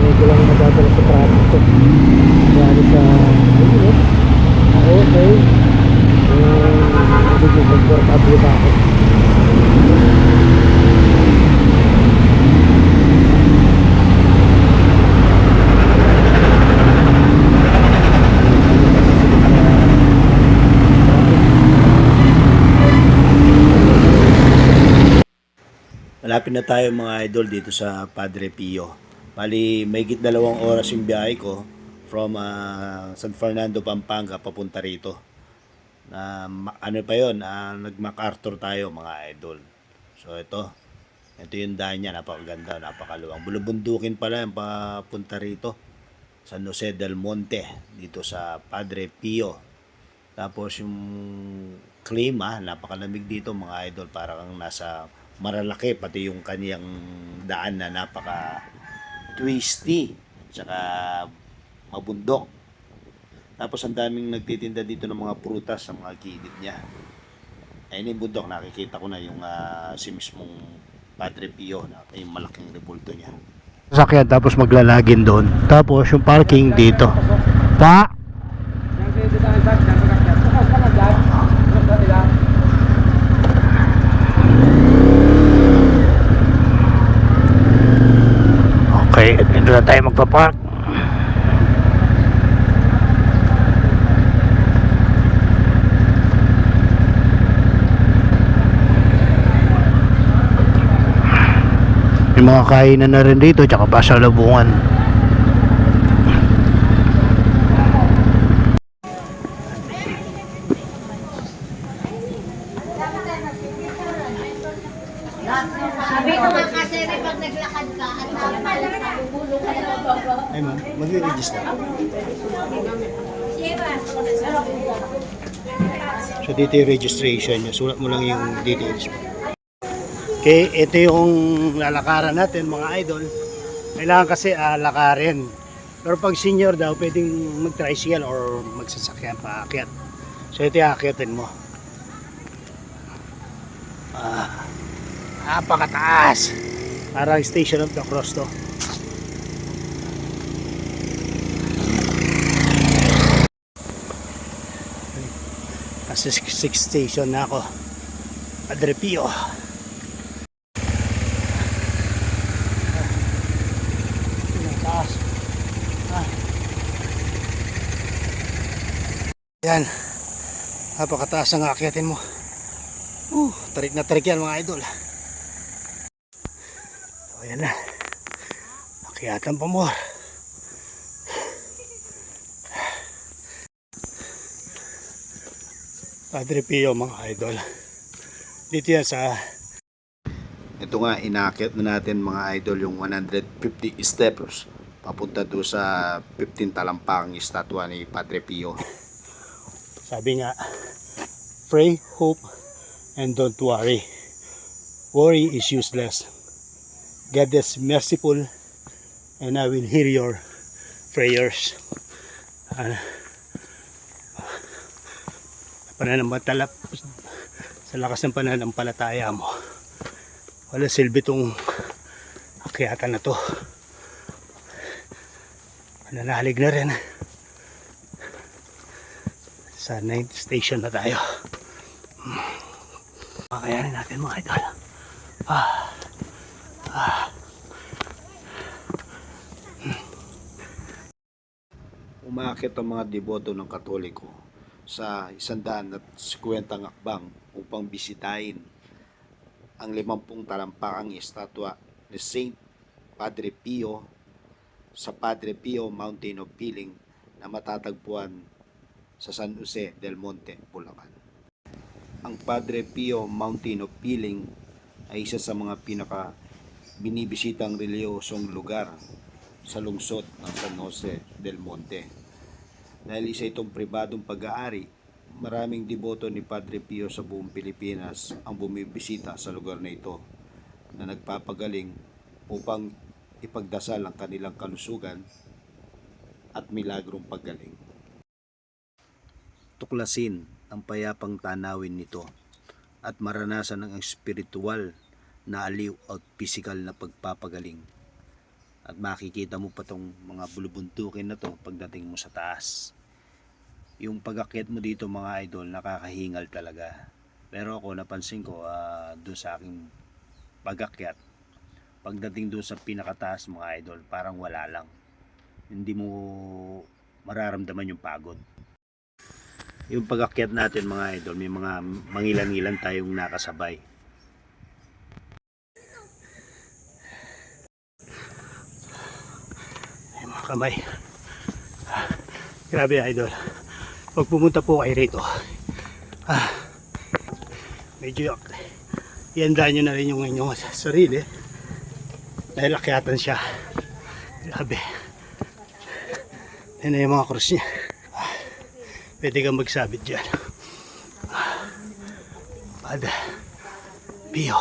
Medyo lang nadadala sa traffic to. Dahil sa, ayun, oh. okay. Um, hindi ko comfortable ba ako. Malapit na tayo mga idol dito sa Padre Pio. Bali, may git dalawang oras yung biyahe ko from ah, San Fernando, Pampanga papunta rito. Na ma- ano pa 'yon, ah, nag-MacArthur tayo mga idol. So ito. Ito yung daan niya, napakaganda, napakaluwang. Bulubundukin pala yung papunta rito. San Jose del Monte, dito sa Padre Pio. Tapos yung klima, napakalamig dito mga idol. Parang nasa Maralaki, pati yung kaniyang daan na napaka twisty. Tsaka mabundok. Tapos ang daming nagtitinda dito ng mga prutas sa mga gilid niya. Ayun yung bundok, nakikita ko na yung ah, si mismong Padre Pio, na, yung malaking rebulto niya. Sasakyan tapos maglalagin doon. Tapos yung parking dito. Pa! Dito na tayo magpa-park. May mga kainan na rin dito tsaka pasalubungan. Sabi ko nga rin pag naglakad ka at nabubulong ka na Ay ma'am, mag-register. So dito yung registration nyo. Sulat mo lang yung details mo. Okay, ito yung lalakaran natin mga idol. Kailangan kasi ah, lakarin. Pero pag senior daw, pwedeng mag-tricycle or magsasakyan pa akyat. So ito yung akyatin mo. Ah, napakataas. Parang Station of the Cross to. Nasa 6 station na ako. Padre Pio. Taas. Ah. Yan. Napakataas ang akyatin mo. Uh, tarik na tarik yan mga idol. So, yan na. Akyatan pa more. Padre Pio mga idol. Dito yan sa Ito nga, inaakit na natin mga idol yung 150 steps papunta doon sa 15 talampang estatwa ni Padre Pio. Sabi nga, pray, hope, and don't worry. Worry is useless. God is merciful, and I will hear your prayers. Uh, pananampatala, sa lakas ng pananampalataya mo, wala silbi tong akyatan na to. Mananalig na rin sa 9th station na tayo. Makayanin natin mga idol. Ah. Ah. Umakit ang mga deboto ng Katoliko sa 150 akbang upang bisitahin ang 50 talampakang estatwa ni Saint Padre Pio sa Padre Pio Mountain of Healing na matatagpuan sa San Jose del Monte, Bulacan. Ang Padre Pio Mountain of Healing ay isa sa mga pinaka binibisitang reliyosong lugar sa lungsod ng San Jose del Monte. Dahil isa itong pribadong pag-aari, maraming deboto ni Padre Pio sa buong Pilipinas ang bumibisita sa lugar na ito na nagpapagaling upang ipagdasal ang kanilang kalusugan at milagrong paggaling. Tuklasin ang payapang tanawin nito at maranasan ang espiritual na aliw at physical na pagpapagaling. At makikita mo pa tong mga bulubuntukin na to pagdating mo sa taas. Yung pagakyat mo dito mga idol, nakakahingal talaga. Pero ako napansin ko ah, doon sa aking pagakyat, pagdating doon sa pinakataas mga idol, parang wala lang. Hindi mo mararamdaman yung pagod. Yung pagakyat natin mga idol, may mga mangilan-ngilan tayong nakasabay. Ay, mga kamay. Grabe idol. Pag pumunta po kayo rito, ah, medyo ianda nyo na rin yung inyong sarili. Dahil akyatan siya. Grabe. Yan na yung mga krus niya. Ah, Pwede kang magsabit dyan. Ah, Pada. Pio.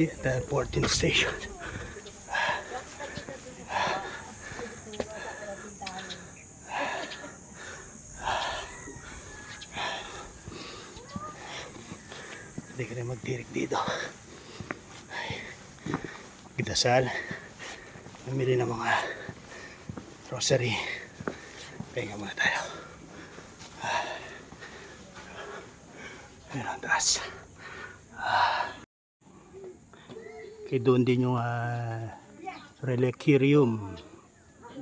The 14th station. Hindi ka rin magdirik dito. Ay. Mamili ng mga grocery. Pahinga muna tayo. Ah. Ayun ang taas. Ah. Doon din yung uh, reliquarium.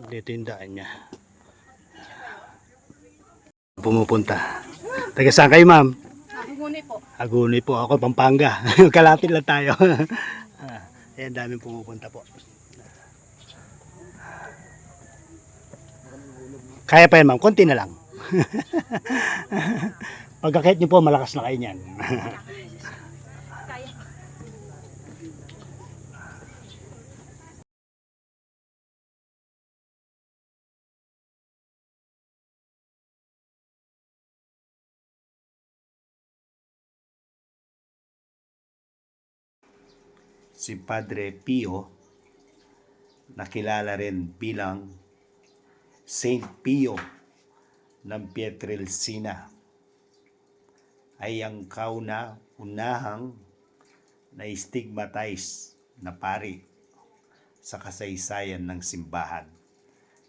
Dito yung daan niya. Pumupunta. Taga saan kayo ma'am? Huni po. Aguni po ako, Pampanga. Kalapit lang tayo. Ah, Ayan, daming pumupunta po. Kaya pa yan ma'am, konti na lang. Pagkakit niyo po, malakas na kayo niyan. Si Padre Pio, nakilala rin bilang Saint Pio ng Pietrelcina, ay ang kauna-unahang na stigmatize na pari sa kasaysayan ng simbahan.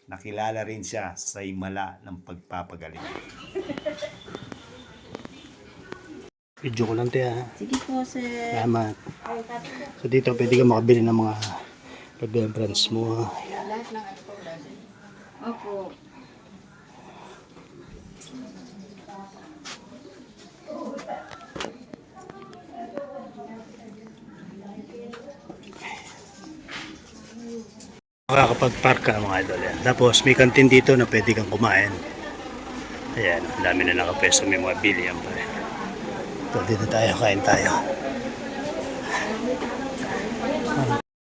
Nakilala rin siya sa himala ng pagpapagaling. Video ko lang tayo. ha. Sige po, sir. Salamat. So dito pwede ka makabili ng mga remembrance mo. Ayan. Lahat ng ano po. Opo. Makakapag-park ka mga idol yan. Tapos may kantin dito na pwede kang kumain. Ayan, ang dami na nakapeso. May mga bilihan pa rin. So dito tayo, kain tayo.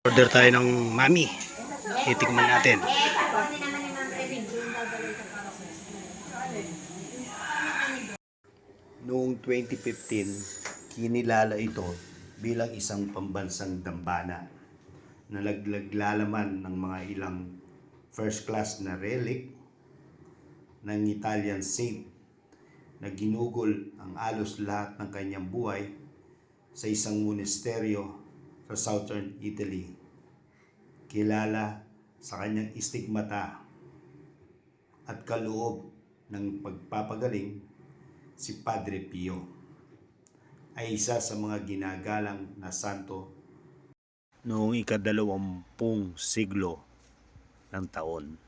Order tayo ng mami. Itikman natin. Noong 2015, kinilala ito bilang isang pambansang dambana na naglaglalaman ng mga ilang first class na relic ng Italian saint na ginugol ang alos lahat ng kanyang buhay sa isang monasteryo sa southern Italy. Kilala sa kanyang istigmata at kaloob ng pagpapagaling si Padre Pio ay isa sa mga ginagalang na santo noong ikadalawampung siglo ng taon.